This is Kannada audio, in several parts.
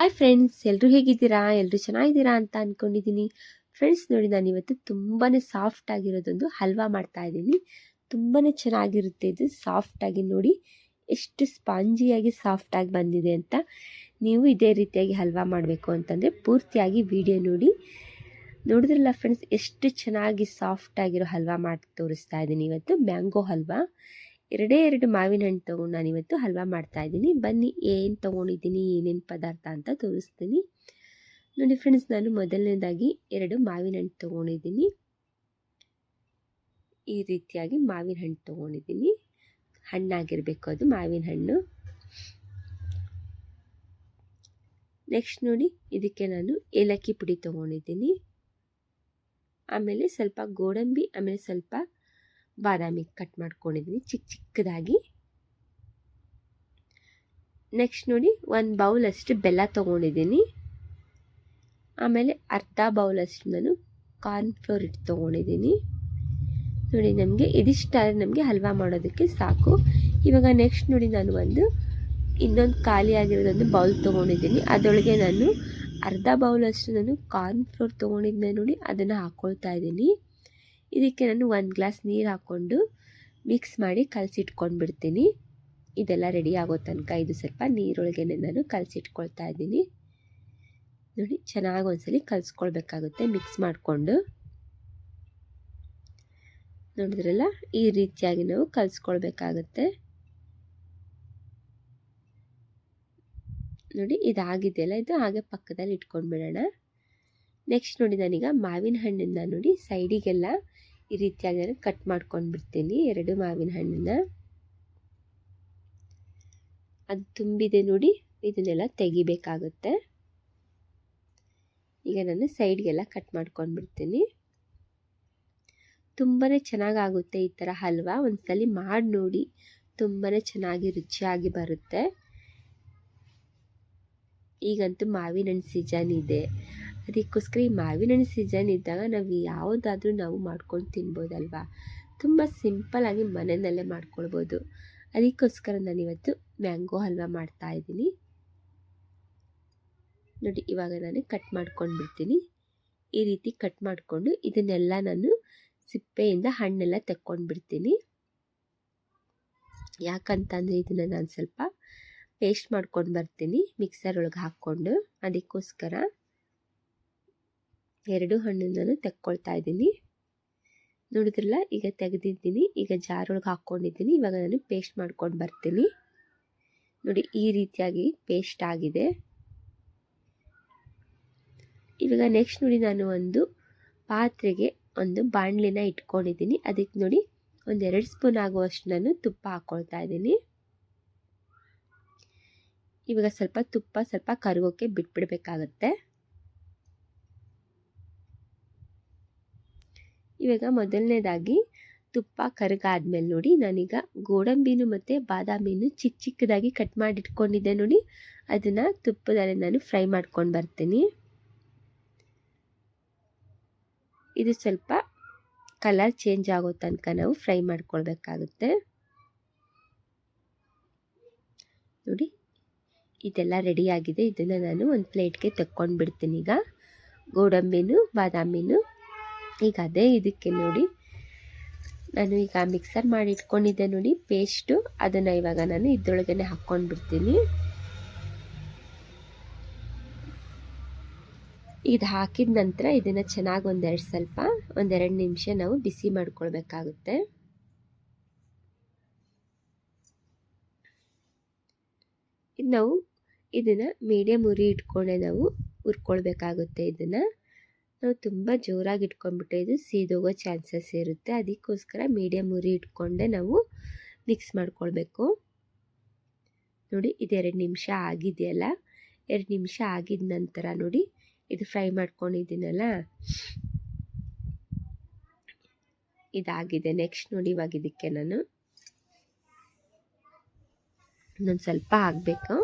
ಹಾಯ್ ಫ್ರೆಂಡ್ಸ್ ಎಲ್ಲರೂ ಹೇಗಿದ್ದೀರಾ? ಎಲ್ಲರೂ ಚೆನ್ನಾಗಿದ್ದೀರಾ ಅಂತ ಅಂದ್ಕೊಂಡಿದ್ದೀನಿ ಫ್ರೆಂಡ್ಸ್ ನೋಡಿ ನಾನು ಇವತ್ತು ತುಂಬಾ ಸಾಫ್ಟ್ ಆಗಿರೋದೊಂದು ಹಲ್ವಾ ಮಾಡ್ತಾ ಇದ್ದೀನಿ. ತುಂಬಾ ಚೆನ್ನಾಗಿರುತ್ತೆ ಇದು ಸಾಫ್ಟಾಗಿ ನೋಡಿ. ಎಷ್ಟು ಸ್ಪಾಂಜಿಯಾಗಿ ಸಾಫ್ಟಾಗಿ ಬಂದಿದೆ ಅಂತ ನೀವು ಇದೇ ರೀತಿಯಾಗಿ ಹಲ್ವಾ ಮಾಡಬೇಕು ಅಂತಂದರೆ ಪೂರ್ತಿಯಾಗಿ ವಿಡಿಯೋ ನೋಡಿ. ನೋಡಿದ್ರಲ್ಲ ಫ್ರೆಂಡ್ಸ್ ಎಷ್ಟು ಚೆನ್ನಾಗಿ ಸಾಫ್ಟಾಗಿರೋ ಹಲ್ವಾ ಮಾಡಿ ತೋರಿಸ್ತಾ ಇದ್ದೀನಿ ಇವತ್ತು ಮ್ಯಾಂಗೋ ಹಲ್ವಾ. ಎರಡೇ ಎರಡು ಮಾವಿನ ಹಣ್ಣು ತೊಗೊಂಡು ನಾನು ಇವತ್ತು ಹಲ್ವಾ ಮಾಡ್ತಾ ಇದ್ದೀನಿ. ಬನ್ನಿ, ಏನು ತೊಗೊಂಡಿದ್ದೀನಿ, ಏನೇನು ಪದಾರ್ಥ ಅಂತ ತೋರಿಸ್ತೀನಿ. ನೋಡಿ ಫ್ರೆಂಡ್ಸ್ ನಾನು ಮೊದಲನೇದಾಗಿ ಎರಡು ಮಾವಿನ ಹಣ್ಣು ತೊಗೊಂಡಿದ್ದೀನಿ. ಈ ರೀತಿಯಾಗಿ ಮಾವಿನ ಹಣ್ಣು ತೊಗೊಂಡಿದ್ದೀನಿ. ಹಣ್ಣಾಗಿರಬೇಕು ಅದು, ಮಾವಿನ ಹಣ್ಣು. ನೆಕ್ಸ್ಟ್ ನೋಡಿ, ಇದಕ್ಕೆ ನಾನು ಏಲಕ್ಕಿ ಪುಡಿ ತೊಗೊಂಡಿದ್ದೀನಿ. ಆಮೇಲೆ ಸ್ವಲ್ಪ ಗೋಡಂಬಿ, ಆಮೇಲೆ ಸ್ವಲ್ಪ ಬಾದಾಮಿ ಕಟ್ ಮಾಡ್ಕೊಂಡಿದ್ದೀನಿ ಚಿಕ್ಕ ಚಿಕ್ಕದಾಗಿ. ನೆಕ್ಸ್ಟ್ ನೋಡಿ ಒಂದು ಬೌಲಷ್ಟು ಬೆಲ್ಲ ತೊಗೊಂಡಿದ್ದೀನಿ ಆಮೇಲೆ ಅರ್ಧ ಬೌಲಷ್ಟು ನಾನು ಕಾರ್ನ್ಫ್ಲೋರ್ ಇಟ್ಟು ತೊಗೊಂಡಿದ್ದೀನಿ ನೋಡಿ ನಮಗೆ ಇದಿಷ್ಟಾದ್ರೆ ನಮಗೆ ಹಲ್ವಾ ಮಾಡೋದಕ್ಕೆ ಸಾಕು. ಇವಾಗ ನೆಕ್ಸ್ಟ್ ನೋಡಿ ನಾನು ಒಂದು ಇನ್ನೊಂದು ಖಾಲಿಯಾಗಿರೋದೊಂದು ಬೌಲ್ ತೊಗೊಂಡಿದ್ದೀನಿ ಅದರೊಳಗೆ ನಾನು ಅರ್ಧ ಬೌಲಷ್ಟು ನಾನು ಕಾರ್ನ್ಫ್ಲೋರ್ ತೊಗೊಂಡಿದ್ದೆ ನೋಡಿ ಅದನ್ನು ಹಾಕ್ಕೊಳ್ತಾ ಇದ್ದೀನಿ ಇದಕ್ಕೆ ನಾನು ಒಂದು ಗ್ಲಾಸ್ ನೀರು ಹಾಕ್ಕೊಂಡು ಮಿಕ್ಸ್ ಮಾಡಿ ಕಲಸಿಟ್ಕೊಂಡು ಬಿಡ್ತೀನಿ ಇದೆಲ್ಲ ರೆಡಿ ಆಗೋ ತನಕ ಇದು ಸ್ವಲ್ಪ ನೀರೊಳಗೆ ನಾನು ಕಲಸಿಟ್ಕೊಳ್ತಾ ಇದ್ದೀನಿ. ನೋಡಿ, ಚೆನ್ನಾಗಿ ಒಂದ್ಸಲಿ ಕಲಿಸ್ಕೊಳ್ಬೇಕಾಗುತ್ತೆ ಮಿಕ್ಸ್ ಮಾಡಿಕೊಂಡು. ನೋಡಿದ್ರಲ್ಲ, ಈ ರೀತಿಯಾಗಿ ನಾವು ಕಲಿಸ್ಕೊಳ್ಬೇಕಾಗುತ್ತೆ. ನೋಡಿ, ಇದಾಗಿದೆಯಲ್ಲ, ಇದು ಹಾಗೆ ಪಕ್ಕದಲ್ಲಿ ಇಟ್ಕೊಂಡು ಬಿಡೋಣ ನೆಕ್ಸ್ಟ್ ನೋಡಿ ನಾನೀಗ ಮಾವಿನ ಹಣ್ಣನ್ನು ನೋಡಿ ಸೈಡಿಗೆಲ್ಲ ಈ ರೀತಿಯಾಗಿ ನಾನು ಕಟ್ ಮಾಡ್ಕೊಂಡು ಬಿಡ್ತೀನಿ ಎರಡು ಮಾವಿನ ಹಣ್ಣನ್ನು ಅದು ತುಂಬಿದೆ ನೋಡಿ, ಇದನ್ನೆಲ್ಲ ತೆಗಿಬೇಕಾಗುತ್ತೆ. ಈಗ ನಾನು ಸೈಡ್ಗೆಲ್ಲ ಕಟ್ ಮಾಡ್ಕೊಂಡು ಬಿಡ್ತೀನಿ ತುಂಬಾ ಚೆನ್ನಾಗಾಗುತ್ತೆ ಈ ಥರ ಹಲ್ವಾ, ಒಂದ್ಸಲಿ ಮಾಡಿ ನೋಡಿ ತುಂಬಾ ಚೆನ್ನಾಗಿ ರುಚಿಯಾಗಿ ಬರುತ್ತೆ. ಈಗಂತೂ ಮಾವಿನ ಹಣ್ಣು ಸೀಜನ್ ಇದೆ. ಅದಕ್ಕೋಸ್ಕರ ಈ ಮಾವಿನ ಹಣ್ಣು ಸೀಸನ್ ಇದ್ದಾಗ ನಾವು ಯಾವುದಾದ್ರೂ ನಾವು ಮಾಡ್ಕೊಂಡು ತಿನ್ಬೋದಲ್ವಾ? ತುಂಬ ಸಿಂಪಲ್ಲಾಗಿ ಮನೆಯಲ್ಲೇ ಮಾಡ್ಕೊಳ್ಬೋದು. ಅದಕ್ಕೋಸ್ಕರ ನಾನಿವತ್ತು ಮ್ಯಾಂಗೋ ಹಲ್ವಾ ಮಾಡ್ತಾ ಇದ್ದೀನಿ. ನೋಡಿ, ಇವಾಗ ನಾನು ಕಟ್ ಮಾಡ್ಕೊಂಡು ಬಿಡ್ತೀನಿ ಈ ರೀತಿ ಕಟ್ ಮಾಡಿಕೊಂಡು ಇದನ್ನೆಲ್ಲ ನಾನು ಸಿಪ್ಪೆಯಿಂದ ಹಣ್ಣೆಲ್ಲ ತೆಕ್ಕೊಂಡು ಬಿಡ್ತೀನಿ ಯಾಕಂತಂದರೆ ಇದನ್ನು ನಾನು ಸ್ವಲ್ಪ ಪೇಸ್ಟ್ ಮಾಡ್ಕೊಂಡು ಬರ್ತೀನಿ ಮಿಕ್ಸರ್ ಒಳಗೆ ಹಾಕ್ಕೊಂಡು ಅದಕ್ಕೋಸ್ಕರ. ಎರಡು ಹಣ್ಣನ್ನು ನಾನು ತೆಕ್ಕೊಳ್ತಾ ಇದ್ದೀನಿ. ನೋಡಿದ್ರಲ್ಲ, ಈಗ ತೆಗೆದಿದ್ದೀನಿ. ಈಗ ಜಾರೊಳಗೆ ಹಾಕ್ಕೊಂಡಿದ್ದೀನಿ. ಇವಾಗ ನಾನು ಪೇಸ್ಟ್ ಮಾಡ್ಕೊಂಡು ಬರ್ತೀನಿ. ನೋಡಿ, ಈ ರೀತಿಯಾಗಿ ಪೇಸ್ಟ್ ಆಗಿದೆ. ಇವಾಗ ನೆಕ್ಸ್ಟ್ ನೋಡಿ ನಾನು ಒಂದು ಪಾತ್ರೆಗೆ ಒಂದು ಬಾಣಲಿನ ಇಟ್ಕೊಂಡಿದ್ದೀನಿ. ಅದಕ್ಕೆ ನೋಡಿ ಒಂದೆರಡು ಸ್ಪೂನ್ ಆಗುವಷ್ಟು ನಾನು ತುಪ್ಪ ಹಾಕ್ಕೊಳ್ತಾ ಇದ್ದೀನಿ. ಇವಾಗ ಸ್ವಲ್ಪ ತುಪ್ಪ ಸ್ವಲ್ಪ ಕರಗೋಕ್ಕೆ ಬಿಟ್ಬಿಡ್ಬೇಕಾಗತ್ತೆ. ಇವಾಗ ಮೊದಲನೇದಾಗಿ ತುಪ್ಪ ಕರಗಾದ್ಮೇಲೆ ನೋಡಿ, ನಾನೀಗ ಗೋಡಂಬಿನು ಮತ್ತು ಬಾದಾಮಿನೂ ಚಿಕ್ಕ ಚಿಕ್ಕದಾಗಿ ಕಟ್ ಮಾಡಿ ಇಟ್ಕೊಂಡಿದ್ದೆ ನೋಡಿ. ಅದನ್ನು ತುಪ್ಪದಲ್ಲಿ ನಾನು ಫ್ರೈ ಮಾಡ್ಕೊಂಡು ಬರ್ತೀನಿ. ಇದು ಸ್ವಲ್ಪ ಕಲರ್ ಚೇಂಜ್ ಆಗೋ ತನಕ ನಾವು ಫ್ರೈ ಮಾಡ್ಕೊಳ್ಬೇಕಾಗುತ್ತೆ. ನೋಡಿ, ಇದೆಲ್ಲ ರೆಡಿಯಾಗಿದೆ ಇದನ್ನು ನಾನು ಒಂದು ಪ್ಲೇಟ್ಗೆ ತೆಕ್ಕೊಂಡು ಬಿಡ್ತೀನಿ ಈಗ. ಗೋಡಂಬಿನೂ, ಬಾದಾಮಿನೂ ಈಗ ಅದೇ ಇದಕ್ಕೆ ನೋಡಿ. ನಾನು ಈಗ ಮಿಕ್ಸರ್ ಮಾಡಿ ಇಟ್ಕೊಂಡಿದ್ದೆ ನೋಡಿ ಪೇಸ್ಟು ಅದನ್ನು ಇವಾಗ ನಾನು ಇದ್ರೊಳಗೇ ಹಾಕ್ಕೊಂಡು ಬಿಡ್ತೀನಿ ಇದು ಹಾಕಿದ ನಂತರ ಇದನ್ನು ಚೆನ್ನಾಗಿ ಒಂದೆರಡು ಸ್ವಲ್ಪ, ಒಂದೆರಡು ನಿಮಿಷ ನಾವು ಬಿಸಿ ಮಾಡ್ಕೊಳ್ಬೇಕಾಗುತ್ತೆ. ನಾವು ಇದನ್ನು ಮೀಡಿಯಮ್ ಉರಿ ಇಟ್ಕೊಂಡೆ ನಾವು ಉರ್ಕೊಳ್ಬೇಕಾಗುತ್ತೆ ಇದನ್ನು. ನಾವು ತುಂಬ ಜೋರಾಗಿ ಇಟ್ಕೊಂಡ್ಬಿಟ್ರೆ ಇದು ಸೀದೋಗೋ ಚಾನ್ಸಸ್ ಇರುತ್ತೆ. ಅದಕ್ಕೋಸ್ಕರ ಮೀಡಿಯಮ್ ಉರಿ ಇಟ್ಕೊಂಡೆ ನಾವು ಮಿಕ್ಸ್ ಮಾಡ್ಕೊಳ್ಬೇಕು. ನೋಡಿ ಇದೆರಡು ನಿಮಿಷ ಆಗಿದೆಯಲ್ಲ? ಎರಡು ನಿಮಿಷ ಆಗಿದ ನಂತರ ನೋಡಿ, ಇದು ಫ್ರೈ ಮಾಡ್ಕೊಂಡಿದ್ದೀನಲ್ಲ? ಇದಾಗಿದೆ. ನೆಕ್ಸ್ಟ್ ನೋಡಿ ಇವಾಗ ಇದಕ್ಕೆ ನಾನು. ಇನ್ನೊಂದು ಸ್ವಲ್ಪ ಆಗಬೇಕು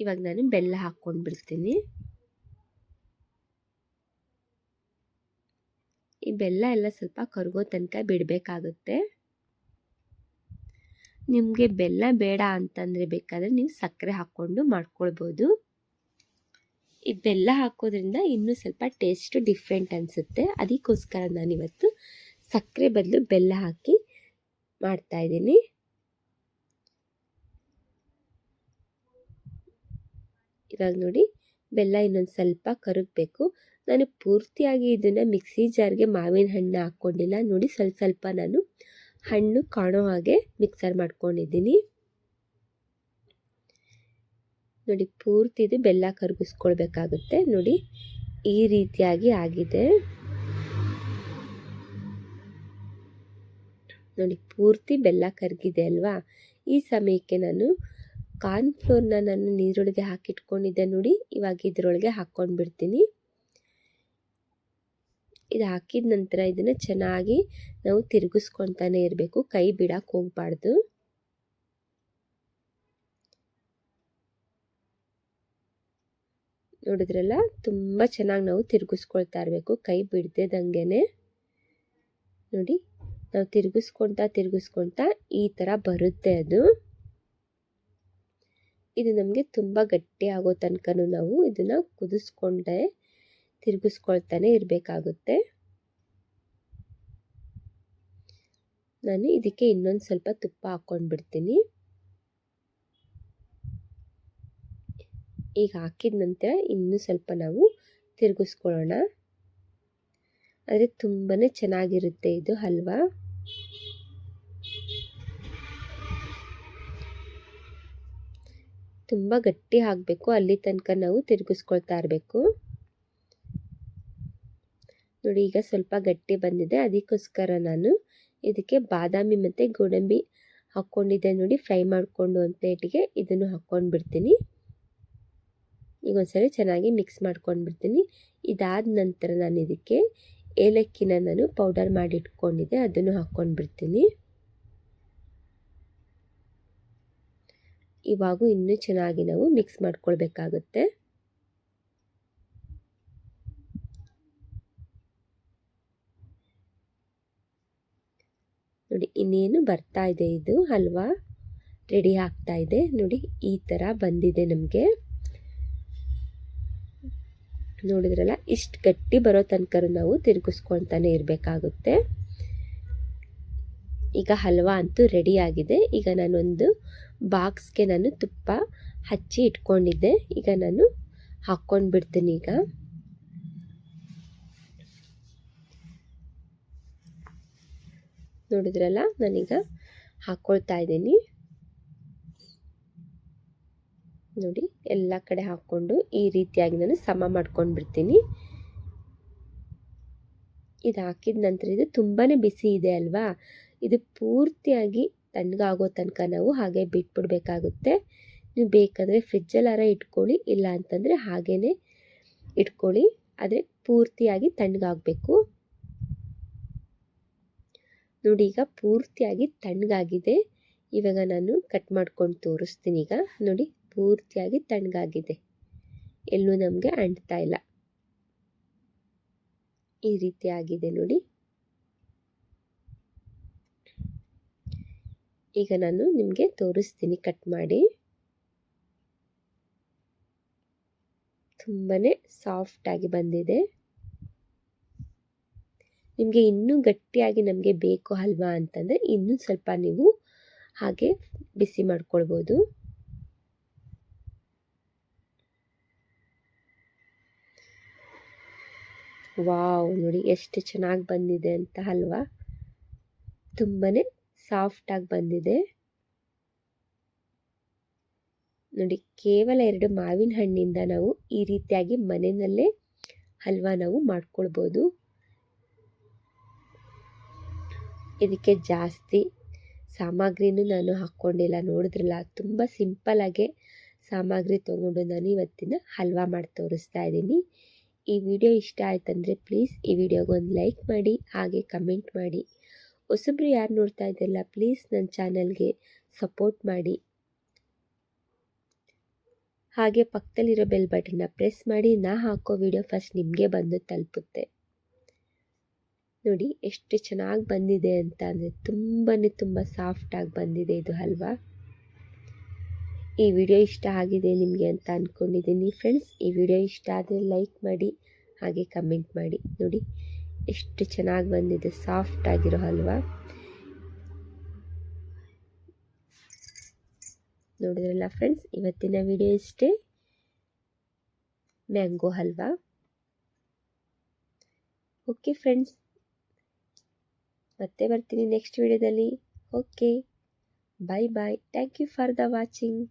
ಇವಾಗ ನಾನು ಬೆಲ್ಲ ಹಾಕ್ಕೊಂಡು ಬಿಡ್ತೀನಿ. ಈ ಬೆಲ್ಲ ಎಲ್ಲ ಸ್ವಲ್ಪ ಕರಗೋ ತನಕ ಬಿಡಬೇಕಾಗುತ್ತೆ. ನಿಮಗೆ ಬೆಲ್ಲ ಬೇಡ ಅಂತಂದರೆ ಬೇಕಾದರೆ ನೀವು ಸಕ್ಕರೆ ಹಾಕ್ಕೊಂಡು ಮಾಡ್ಕೊಳ್ಬೋದು. ಈ ಬೆಲ್ಲ ಹಾಕೋದ್ರಿಂದ ಇನ್ನೂ ಸ್ವಲ್ಪ ಟೇಸ್ಟು ಡಿಫ್ರೆಂಟ್ ಅನಿಸುತ್ತೆ. ಅದಕ್ಕೋಸ್ಕರ ನಾನಿವತ್ತು ಸಕ್ಕರೆ ಬದಲು ಬೆಲ್ಲ ಹಾಕಿ ಮಾಡ್ತಾಯಿದ್ದೀನಿ ಇವಾಗ ನೋಡಿ. ಬೆಲ್ಲ ಇನ್ನೊಂದು ಸ್ವಲ್ಪ ಕರಗಬೇಕು. ನಾನು ಪೂರ್ತಿಯಾಗಿ ಇದನ್ನು ಮಿಕ್ಸಿ ಜಾರ್ಗೆ ಮಾವಿನ ಹಣ್ಣು ಹಾಕ್ಕೊಂಡಿಲ್ಲ ನೋಡಿ ಸ್ವಲ್ಪ ಸ್ವಲ್ಪ ನಾನು ಹಣ್ಣು ಕಾಣೋ ಹಾಗೆ ಮಿಕ್ಸರ್ ಮಾಡ್ಕೊಂಡಿದ್ದೀನಿ. ನೋಡಿ ಪೂರ್ತಿ ಇದು ಬೆಲ್ಲ ಕರಗಿಸ್ಕೊಳ್ಬೇಕಾಗುತ್ತೆ. ನೋಡಿ ಈ ರೀತಿಯಾಗಿ ಆಗಿದೆ. ನೋಡಿ ಪೂರ್ತಿ ಬೆಲ್ಲ ಕರಗಿದೆ ಅಲ್ವಾ? ಈ ಸಮಯಕ್ಕೆ ನಾನು ಕಾರ್ನ್ಫ್ಲೋರ್ನ ನಾನು ನೀರೊಳಗೆ ಹಾಕಿಟ್ಕೊಂಡಿದ್ದೆ ನೋಡಿ. ಇವಾಗ ಇದರೊಳಗೆ ಹಾಕ್ಕೊಂಡು ಬಿಡ್ತೀನಿ ಇದು ಹಾಕಿದ ನಂತರ ಇದನ್ನು ಚೆನ್ನಾಗಿ ನಾವು ತಿರುಗಿಸ್ಕೊತಾನೆ ಇರಬೇಕು. ಕೈ ಬಿಡಕ್ಕೆ ಹೋಗ್ಬಾರ್ದು. ನೋಡಿದ್ರಲ್ಲ? ತುಂಬ ಚೆನ್ನಾಗಿ ನಾವು ತಿರುಗಿಸ್ಕೊಳ್ತಾ ಇರಬೇಕು. ಕೈ ಬಿಡ್ದೇದಂಗೆ ನೋಡಿ, ನಾವು ತಿರುಗಿಸ್ಕೊತಾ ತಿರುಗಿಸ್ಕೊಳ್ತಾ ಈ ಥರ ಬರುತ್ತೆ ಅದು. ಇದು ನಮಗೆ ತುಂಬ ಗಟ್ಟಿ ಆಗೋ ತನಕ ನಾವು ಇದನ್ನು ಕುದಿಸ್ಕೊಂಡೆ ತಿರುಗಿಸ್ಕೊಳ್ತಾನೆ ಇರಬೇಕಾಗುತ್ತೆ. ನಾನು ಇದಕ್ಕೆ ಇನ್ನೊಂದು ಸ್ವಲ್ಪ ತುಪ್ಪ ಹಾಕ್ಕೊಂಡ್ಬಿಡ್ತೀನಿ. ಈಗ ಹಾಕಿದ ನಂತರ ಇನ್ನೂ ಸ್ವಲ್ಪ ನಾವು ತಿರುಗಿಸ್ಕೊಳ್ಳೋಣ. ಆದರೆ ತುಂಬಾ ಚೆನ್ನಾಗಿರುತ್ತೆ ಇದು ಹಲ್ವಾ. ತುಂಬ ಗಟ್ಟಿ ಆಗಬೇಕು. ಅಲ್ಲಿ ತನಕ ನಾವು ತಿರುಗಿಸ್ಕೊಳ್ತಾ ಇರಬೇಕು. ನೋಡಿ, ಈಗ ಸ್ವಲ್ಪ ಗಟ್ಟಿ ಬಂದಿದೆ. ಅದಕ್ಕೋಸ್ಕರ ನಾನು ಇದಕ್ಕೆ ಬಾದಾಮಿ ಮತ್ತು ಗೋಡಂಬಿ ಹಾಕ್ಕೊಂಡಿದ್ದೆ ನೋಡಿ. ಫ್ರೈ ಮಾಡಿಕೊಂಡು ಒಂದು ಪ್ಲೇಟಿಗೆ ಇದನ್ನು ಹಾಕ್ಕೊಂಡು ಬಿಡ್ತೀನಿ ಈಗ ಒಂದ್ಸರಿ ಚೆನ್ನಾಗಿ ಮಿಕ್ಸ್ ಮಾಡ್ಕೊಂಡು ಬಿಡ್ತೀನಿ ಇದಾದ ನಂತರ ನಾನು ಇದಕ್ಕೆ ಏಲಕ್ಕಿನ ನಾನು ಪೌಡರ್ ಮಾಡಿ ಇಟ್ಕೊಂಡಿದ್ದೆ ಅದನ್ನು ಹಾಕ್ಕೊಂಡು ಬಿಡ್ತೀನಿ ಇವಾಗೂ ಇನ್ನೂ ಚೆನ್ನಾಗಿ ನಾವು ಮಿಕ್ಸ್ ಮಾಡ್ಕೊಳ್ಬೇಕಾಗುತ್ತೆ. ನೋಡಿ, ಇನ್ನೇನು ಬರ್ತಾ ಇದೆ ಇದು, ಹಲ್ವಾ ರೆಡಿ ಆಗ್ತಾ ಇದೆ. ನೋಡಿ, ಈ ಥರ ಬಂದಿದೆ ನಮಗೆ. ನೋಡಿದ್ರಲ್ಲ, ಇಷ್ಟು ಗಟ್ಟಿ ಬರೋ ತನಕ ನಾವು ತಿರುಗಿಸ್ಕೊಳ್ತಾನೆ ಇರಬೇಕಾಗುತ್ತೆ. ಈಗ ಹಲ್ವಾ ಅಂತೂ ರೆಡಿ ಆಗಿದೆ. ಈಗ ನಾನೊಂದು ಬಾಕ್ಸ್ಗೆ ನಾನು ತುಪ್ಪ ಹಚ್ಚಿ ಇಟ್ಕೊಂಡಿದ್ದೆ. ಈಗ ನಾನು ಹಾಕ್ಕೊಂಡು ಬಿಡ್ತೀನಿ ಈಗ. ನೋಡಿದ್ರಲ್ಲ, ನಾನೀಗ ಹಾಕ್ಕೊಳ್ತಾ ಇದ್ದೀನಿ. ನೋಡಿ, ಎಲ್ಲ ಕಡೆ ಹಾಕ್ಕೊಂಡು ಈ ರೀತಿಯಾಗಿ ನಾನು ಸಮ ಮಾಡ್ಕೊಂಡು ಬಿಡ್ತೀನಿ ಇದು ಹಾಕಿದ ನಂತರ ಇದು ತುಂಬಾ ಬಿಸಿ ಇದೆ ಅಲ್ವಾ? ಇದು ಪೂರ್ತಿಯಾಗಿ ತಣ್ಣಗಾಗೋ ತನಕ ನಾವು ಹಾಗೆ ಬಿಟ್ಬಿಡ್ಬೇಕಾಗುತ್ತೆ. ನೀವು ಬೇಕಾದರೆ ಫ್ರಿಜ್ಜಲ್ಲಾರ ಇಟ್ಕೊಳ್ಳಿ, ಇಲ್ಲ ಅಂತಂದರೆ ಹಾಗೇ ಇಟ್ಕೊಳ್ಳಿ. ಆದರೆ ಪೂರ್ತಿಯಾಗಿ ತಣ್ಣಗಾಗಬೇಕು. ನೋಡಿ, ಈಗ ಪೂರ್ತಿಯಾಗಿ ತಣ್ಣಗಾಗಿದೆ. ಇವಾಗ ನಾನು ಕಟ್ ಮಾಡ್ಕೊಂಡು ತೋರಿಸ್ತೀನಿ ಈಗ. ನೋಡಿ, ಪೂರ್ತಿಯಾಗಿ ತಣ್ಣಗಾಗಿದೆ. ಎಲ್ಲೂ ನಮಗೆ ಅಂಟ್ತಾ ಇಲ್ಲ. ಈ ರೀತಿ ಆಗಿದೆ ನೋಡಿ. ಈಗ ನಾನು ನಿಮಗೆ ತೋರಿಸ್ತೀನಿ ಕಟ್ ಮಾಡಿ. ತುಂಬಾ ಸಾಫ್ಟಾಗಿ ಬಂದಿದೆ. ನಿಮಗೆ ಇನ್ನೂ ಗಟ್ಟಿಯಾಗಿ ನಮಗೆ ಬೇಕು ಹಲ್ವಾ ಅಂತಂದರೆ ಇನ್ನೂ ಸ್ವಲ್ಪ ನೀವು ಹಾಗೆ ಬಿಸಿ ಮಾಡ್ಕೊಳ್ಬೋದು. ವಾವ್, ನೋಡಿ ಎಷ್ಟು ಚೆನ್ನಾಗಿ ಬಂದಿದೆ ಅಂತ ಹಲ್ವಾ ತುಂಬಾ ಸಾಫ್ಟಾಗಿ ಬಂದಿದೆ. ನೋಡಿ, ಕೇವಲ ಎರಡು ಮಾವಿನ ಹಣ್ಣಿಂದ ನಾವು ಈ ರೀತಿಯಾಗಿ ಮನೆಯಲ್ಲೇ ಹಲ್ವಾ ನಾವು ಮಾಡ್ಕೊಳ್ಬೋದು. ಇದಕ್ಕೆ ಜಾಸ್ತಿ ಸಾಮಗ್ರಿನೂ ನಾನು ಹಾಕ್ಕೊಂಡಿಲ್ಲ. ನೋಡಿದ್ರಲ್ಲ, ತುಂಬ ಸಿಂಪಲ್ಲಾಗೆ ಸಾಮಗ್ರಿ ತೊಗೊಂಡು ನಾನು ಇವತ್ತಿನ ಹಲ್ವಾ ಮಾಡಿ ತೋರಿಸ್ತಾ ಇದ್ದೀನಿ. ಈ ವಿಡಿಯೋ ಇಷ್ಟ ಆಯ್ತಂದರೆ ಪ್ಲೀಸ್ ಈ ವಿಡಿಯೋಗೆ ಒಂದು ಲೈಕ್ ಮಾಡಿ, ಹಾಗೆ ಕಮೆಂಟ್ ಮಾಡಿ. ಹೊಸಬ್ರು ಯಾರು ನೋಡ್ತಾ ಇದ್ದಿಲ್ಲ ಪ್ಲೀಸ್ ನನ್ನ ಚಾನಲ್ಗೆ ಸಪೋರ್ಟ್ ಮಾಡಿ. ಹಾಗೆ ಪಕ್ಕದಲ್ಲಿರೋ ಬೆಲ್ ಬಟನ್ನ ಪ್ರೆಸ್ ಮಾಡಿ, ನಾ ಹಾಕೋ ವಿಡಿಯೋ ಫಸ್ಟ್ ನಿಮಗೆ ಬಂದು ತಲುಪುತ್ತೆ. ನೋಡಿ, ಎಷ್ಟು ಚೆನ್ನಾಗಿ ಬಂದಿದೆ ಅಂತ ಅಂದರೆ ತುಂಬಾ ತುಂಬ ಸಾಫ್ಟಾಗಿ ಬಂದಿದೆ ಇದು ಹಲ್ವಾ. ಈ ವಿಡಿಯೋ ಇಷ್ಟ ಆಗಿದೆ ನಿಮಗೆ ಅಂತ ಅಂದ್ಕೊಂಡಿದ್ದೀನಿ ಫ್ರೆಂಡ್ಸ್ ಈ ವಿಡಿಯೋ ಇಷ್ಟ ಆದರೆ ಲೈಕ್ ಮಾಡಿ, ಹಾಗೆ ಕಮೆಂಟ್ ಮಾಡಿ. ನೋಡಿ ಎಷ್ಟು ಚೆನ್ನಾಗಿ ಬಂದಿದೆ ಸಾಫ್ಟ್ ಆಗಿರೋ ಹಲ್ವಾ. ನೋಡಿದ್ರಲ್ಲ ಫ್ರೆಂಡ್ಸ್ ಇವತ್ತಿನ ವಿಡಿಯೋ ಇಷ್ಟೇ. ಮ್ಯಾಂಗೋ ಹಲ್ವಾ. ಓಕೆ ಫ್ರೆಂಡ್ಸ್ ಮತ್ತೆ ಬರ್ತೀನಿ ನೆಕ್ಸ್ಟ್ ವಿಡಿಯೋದಲ್ಲಿ okay bye bye thank you for the watching